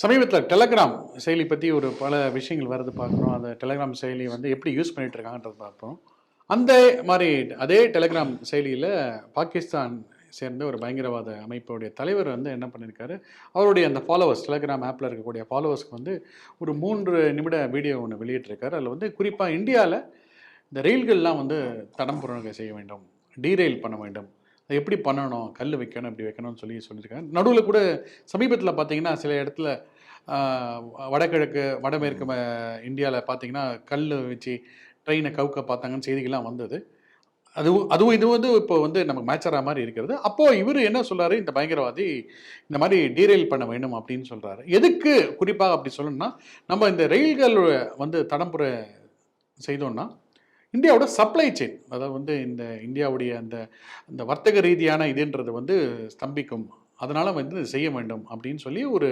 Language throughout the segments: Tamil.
சமீபத்தில் டெலகிராம் செயலி பற்றி ஒரு பல விஷயங்கள் வருது பார்க்குறோம். அந்த டெலகிராம் செயலி வந்து எப்படி யூஸ் பண்ணிட்டு இருக்காங்கன்றது பார்ப்போம். அந்த மாதிரி அதே டெலகிராம் செயலியில் பாகிஸ்தான் சேர்ந்த ஒரு பயங்கரவாத அமைப்புடைய தலைவர் வந்து என்ன பண்ணியிருக்காரு அவருடைய அந்த ஃபாலோவர்ஸ் டெலகிராம் ஆப்பில் இருக்கக்கூடிய ஃபாலோவர்ஸ்க்கு வந்து ஒரு மூன்று நிமிட வீடியோ ஒன்று வெளியிட்டிருக்காரு. அதில் வந்து குறிப்பாக இந்தியாவில் இந்த ரயில்கள்லாம் வந்து தடம் புறங்க செய்ய வேண்டும் டீரெயில் பண்ண வேண்டும். அதை எப்படி பண்ணணும்? கல் வைக்கணும் இப்படி வைக்கணும்னு சொல்லி சொல்லியிருக்காங்க. நடுவில் கூட சமீபத்தில் பார்த்தீங்கன்னா சில இடத்துல வடகிழக்கு வடமேற்கு இந்தியாவில் பார்த்தீங்கன்னா கல் வச்சு ட்ரெயினை கவுக்க பார்த்தாங்கன்னு செய்திகள்லாம் வந்தது. அதுவும் அதுவும் இது வந்து இப்போ வந்து நமக்கு மேட்சராக மாதிரி இருக்கிறது. அப்போது இவர் என்ன சொல்கிறாரு இந்த பயங்கரவாதி இந்த மாதிரி டீரெயில் பண்ண வேண்டும் அப்படின்னு சொல்கிறாரு எதுக்கு குறிப்பாக அப்படி சொல்லணும்னா நம்ம இந்த ரயில்கள் வந்து தடம்புற செய்தோம்னா இந்தியாவோட சப்ளை செயின் அதாவது வந்து இந்த இந்தியாவுடைய அந்த அந்த வர்த்தக ரீதியான இதுன்றது வந்து ஸ்தம்பிக்கும். அதனால் வந்து செய்ய வேண்டும் அப்படின்னு சொல்லி ஒரு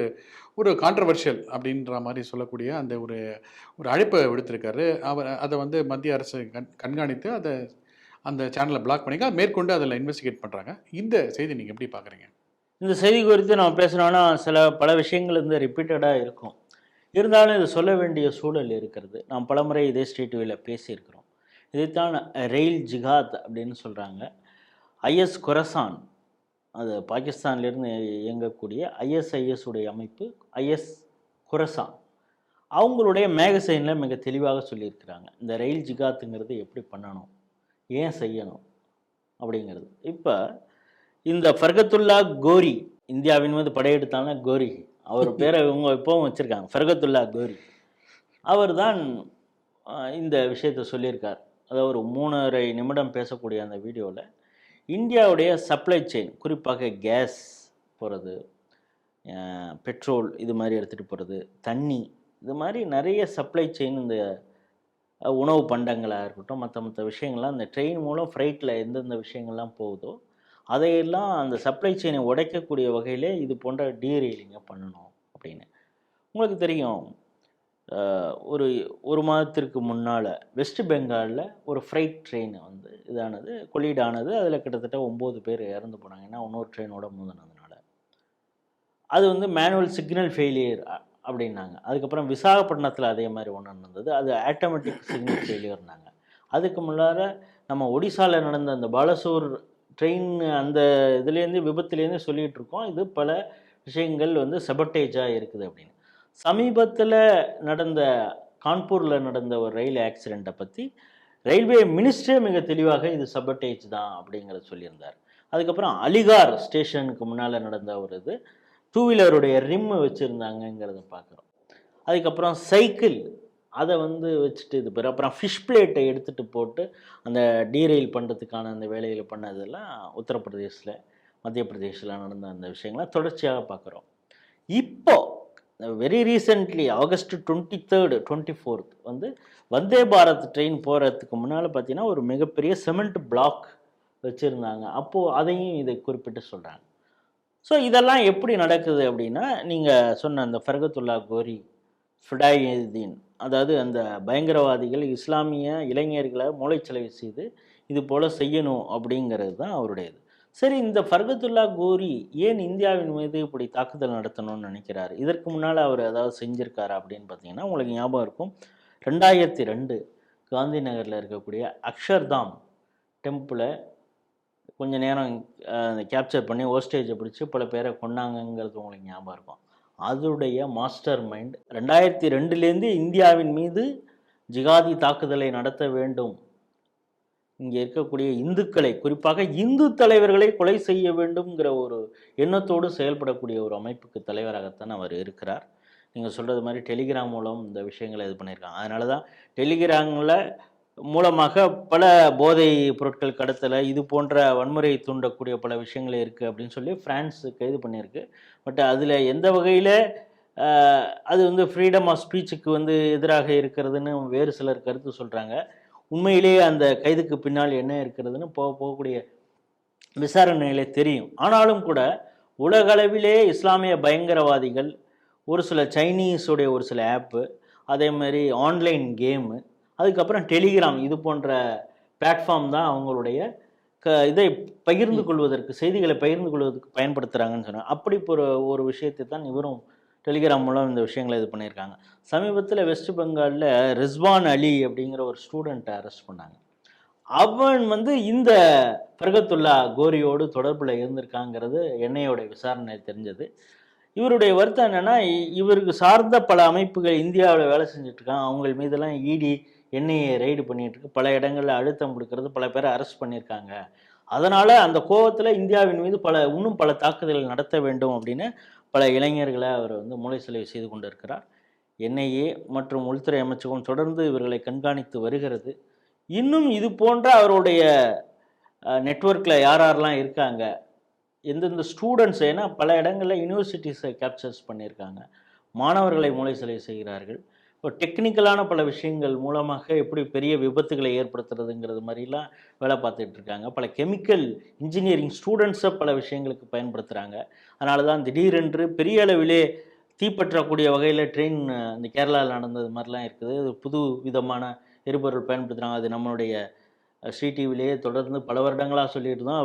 ஒரு கான்ட்ரவர்ஷியல் அப்படின்ற மாதிரி சொல்லக்கூடிய அந்த ஒரு ஒரு அழைப்பை விடுத்திருக்காரு. அவர் அதை வந்து மத்திய அரசு கண் கண்காணித்து அதை அந்த சேனலை பிளாக் பண்ணிக்க மேற்கொண்டு அதில் இன்வெஸ்டிகேட் பண்ணுறாங்க இந்த செய்தி நீங்கள் எப்படி பார்க்குறீங்க? இந்த செய்தி குறித்து நம்ம பேசுனோன்னா சில பல விஷயங்கள் வந்து ரிப்பீட்டடாக இருக்கும். இருந்தாலும் இது சொல்ல வேண்டிய சூழல் இருக்கிறது. நாம் பலமுறை இதே ஸ்ட்ரீட் வேல பேசியிருக்கிறோம். இதைத்தான் ரெயில் ஜிகாத் அப்படின்னு சொல்கிறாங்க ஐஎஸ் கொரசான் அது பாகிஸ்தான்லேருந்து இயங்கக்கூடிய ஐஎஸ்ஐஎஸ் உடைய அமைப்பு ஐஎஸ் குரசான். அவங்களுடைய மேகசைனில் மிக தெளிவாக சொல்லியிருக்கிறாங்க. இந்த ரயில் ஜிகாத்துங்கிறது எப்படி பண்ணணும்? ஏன் செய்யணும்? அப்படிங்கிறது. இப்போ இந்த ஃபர்கத்துல்லா கோரி இந்தியாவின் மீது படையெடுத்தான கோரி. அவர் பேரை இவங்க இப்போவும் வச்சுருக்காங்க. ஃபர்கத்துல்லா கோரி. அவர் தான் இந்த விஷயத்தை சொல்லியிருக்கார். அதாவது ஒரு மூணரை நிமிடம் பேசக்கூடிய அந்த வீடியோவில் இந்தியாவுடைய சப்ளை செயின் குறிப்பாக கேஸ் போகிறது பெட்ரோல் இது மாதிரி எடுத்துகிட்டு போகிறது தண்ணி இது மாதிரி நிறைய சப்ளை செயின் இந்த உணவு பண்டங்களாக இருக்கட்டும் மற்ற மற்ற விஷயங்கள்லாம் இந்த ட்ரெயின் மூலம் ஃப்ரைட்டில் எந்தெந்த விஷயங்கள்லாம் போகுதோ அதையெல்லாம் அந்த சப்ளை செயினை உடைக்கக்கூடிய வகையிலே இது போன்ற டீரெயிலிங்கை பண்ணணும் அப்படின்னு. உங்களுக்கு தெரியும் ஒரு ஒரு மாதத்திற்கு முன்னால் வெஸ்ட் பெங்காலில் ஒரு ஃப்ரைட் ட்ரெயின் வந்து இதானது கொலீடானது அதில் கிட்டத்தட்ட ஒம்பது பேர் இறந்து போனாங்க. ஏன்னா இன்னொரு ட்ரெயினோட மோதினதுனால அது வந்து மேனுவல் சிக்னல் ஃபெயிலியர் அப்படின்னாங்க. அதுக்கப்புறம் விசாகப்பட்டினத்தில் அதே மாதிரி ஒன்று நடந்தது. அது ஆட்டோமேட்டிக் சிக்னல் ஃபெயிலியர்னாங்க. அதுக்கு முன்னால் நம்ம ஒடிசாவில் நடந்த அந்த பாலசூர் ட்ரெயின் அந்த இதுலேருந்து விபத்துலேருந்து சொல்லிகிட்டு இருக்கோம். இது பல விஷயங்கள் வந்து செபட்டேஜாக இருக்குது அப்படின்னு. சமீபத்தில் நடந்த கான்பூரில் நடந்த ஒரு ரயில் ஆக்சிடெண்ட்டை பற்றி ரயில்வே மினிஸ்டரே மிக தெளிவாக இது சபட்டேஜ் தான் அப்படிங்கிறத சொல்லியிருந்தார். அதுக்கப்புறம் அலிகார் ஸ்டேஷனுக்கு முன்னால் நடந்த ஒரு இது டூ வீலருடைய ரிம்மு வச்சுருந்தாங்கங்கிறத பார்க்குறோம் அதுக்கப்புறம் சைக்கிள் அதை வந்து வச்சுட்டு இது பேர். அப்புறம் ஃபிஷ் பிளேட்டை எடுத்துகிட்டு போட்டு அந்த டீரெயில் பண்ணுறதுக்கான அந்த வேலைகளை பண்ணதெல்லாம் உத்தரப்பிரதேசில் மத்திய பிரதேசில் நடந்த அந்த விஷயங்கள்லாம் தொடர்ச்சியாக பார்க்குறோம் இப்போ very recently August twenty third twenty fourth வந்து வந்தே பாரத் ட்ரெயின் போகிறதுக்கு முன்னால் பார்த்தீங்கன்னா ஒரு மிகப்பெரிய சிமெண்ட் பிளாக் வச்சுருந்தாங்க. அப்போது அதையும் இதை குறிப்பிட்டு சொல்கிறாங்க ஸோ இதெல்லாம் எப்படி நடக்குது அப்படின்னா நீங்கள் சொன்ன அந்த ஃபர்கத்துல்லா கோரி ஃபிடாயுதீன் அதாவது அந்த பயங்கரவாதிகள் இஸ்லாமிய இளைஞர்களை மூளைச்சலவை செய்து இது போல் செய்யணும் அப்படிங்கிறது தான் அவருடையது. சரி இந்த ஃபர்கத்துல்லா கோரி ஏன் இந்தியாவின் மீது இப்படி தாக்குதல் நடத்தணும்னு நினைக்கிறார்? இதற்கு முன்னால் அவர் ஏதாவது செஞ்சுருக்காரு அப்படின்னு பார்த்தீங்கன்னா உங்களுக்கு ஞாபகம் இருக்கும். ரெண்டாயிரத்தி ரெண்டு காந்தி நகரில் இருக்கக்கூடிய அக்ஷர்தாம் டெம்பிளை கொஞ்சம் நேரம் கேப்சர் பண்ணி ஓஸ்டேஜை பிடிச்சி பல பேரை கொண்டாங்கங்கிறது உங்களுக்கு ஞாபகம் இருக்கும். அதோடைய மாஸ்டர் மைண்ட் ரெண்டாயிரத்தி ரெண்டுலேருந்து இந்தியாவின் மீது ஜிகாதி தாக்குதலை நடத்த வேண்டும் இங்கே இருக்கக்கூடிய இந்துக்களை குறிப்பாக இந்து தலைவர்களை கொலை செய்ய வேண்டும்ங்கிற ஒரு எண்ணத்தோடு செயல்படக்கூடிய ஒரு அமைப்புக்கு தலைவராகத்தான் அவர் இருக்கிறார். நீங்கள் சொல்கிறது மாதிரி டெலிகிராம் மூலம் இந்த விஷயங்களை இது பண்ணியிருக்காங்க. அதனால தான் டெலிகிராமில் மூலமாக பல போதை பொருட்கள் கடத்தலை இது போன்ற வன்முறை தூண்டக்கூடிய பல விஷயங்கள் இருக்குது அப்படின்னு சொல்லி ஃப்ரான்ஸ் கைது பண்ணியிருக்கு. பட் அதில் எந்த வகையில் அது வந்து ஃப்ரீடம் ஆஃப் ஸ்பீச்சுக்கு வந்து எதிராக இருக்கிறதுன்னு வேறு சிலர் கருத்து சொல்கிறாங்க உண்மையிலேயே அந்த கைதுக்கு பின்னால் என்ன இருக்கிறதுன்னு போக போகக்கூடிய விசாரணையிலே தெரியும். ஆனாலும் கூட உலகளவிலே இஸ்லாமிய பயங்கரவாதிகள் ஒரு சில சைனீஸுடைய ஒரு சில ஆப்பு அதே மாதிரி ஆன்லைன் கேமு அதுக்கப்புறம் டெலிகிராம் இது போன்ற பிளாட்ஃபார்ம் தான் அவங்களுடைய க இதை பகிர்ந்து கொள்வதற்கு செய்திகளை பகிர்ந்து கொள்வதற்கு பயன்படுத்துகிறாங்கன்னு சொன்னாங்க. அப்படி ஒரு ஒரு விஷயத்தை தான் இவரும் டெலிகிராம் மூலம் இந்த விஷயங்களை இது பண்ணியிருக்காங்க. சமீபத்தில் வெஸ்ட் பெங்காலில் ரிஸ்வான் அலி அப்படிங்கிற ஒரு ஸ்டூடெண்ட்டை அரெஸ்ட் பண்ணாங்க. அவன் வந்து இந்த பிரகத்துல்லா கோரியோடு தொடர்பில் இருந்திருக்காங்கிறது என்ஐயோட விசாரணை தெரிஞ்சது. இவருடைய வருத்தம் என்னென்னா இ- இவருக்கு சார்ந்த பல அமைப்புகள் இந்தியாவில் வேலை செஞ்சுட்டு இருக்காங்க அவங்க மீதெல்லாம் இடி என்ஐஏ ரெய்டு பண்ணிகிட்டு இருக்கு பல இடங்களில் அழுத்தம் கொடுக்கறது பல பேரை அரெஸ்ட் பண்ணியிருக்காங்க. அதனால் அந்த கோபத்தில் இந்தியாவின் மீது பல இன்னும் பல தாக்குதல்கள் நடத்த வேண்டும் அப்படின்னு பல இளைஞர்களை அவர் வந்து மூளை செலவு செய்து கொண்டிருக்கிறார். என்ஐஏ மற்றும் உள்துறை அமைச்சகம் தொடர்ந்து இவர்களை கண்காணித்து வருகிறது. இன்னும் இது போன்ற அவருடைய நெட்வொர்க்கில் யார் யாரெல்லாம் இருக்காங்க? எந்தெந்த ஸ்டூடெண்ட்ஸ் ஏன்னா பல இடங்களில் யூனிவர்சிட்டிஸை கேப்சர்ஸ் பண்ணியிருக்காங்க. மாணவர்களை மூளை சிலை செய்கிறார்கள். இப்போ டெக்னிக்கலான பல விஷயங்கள் மூலமாக எப்படி பெரிய விபத்துகளை ஏற்படுத்துறதுங்கிறது மாதிரிலாம் வேலை பார்த்துட்டு இருக்காங்க. பல கெமிக்கல் இன்ஜினியரிங் ஸ்டூடெண்ட்ஸை பல விஷயங்களுக்கு பயன்படுத்துகிறாங்க அதனால தான் திடீரென்று பெரிய அளவிலே தீப்பற்றக்கூடிய வகையில் ட்ரெயின் இந்த கேரளாவில் நடந்தது மாதிரிலாம் இருக்குது. இது புது விதமான எரிபொருள் பயன்படுத்துகிறாங்க அது நம்மளுடைய சிடிவிலேயே தொடர்ந்து பல வருடங்களாக சொல்லிட்டு தான்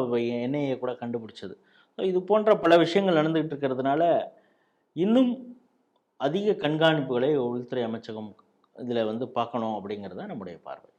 என்ஐஏ கூட கண்டுபிடிச்சது. இது போன்ற பல விஷயங்கள் நடந்துகிட்டு இருக்கிறதுனால இன்னும் அதிக கண்காணிப்புகளை உள்துறை அமைச்சகம் இதில் வந்து பார்க்கணும் அப்படிங்கிறது தான் நம்முடைய பார்வை.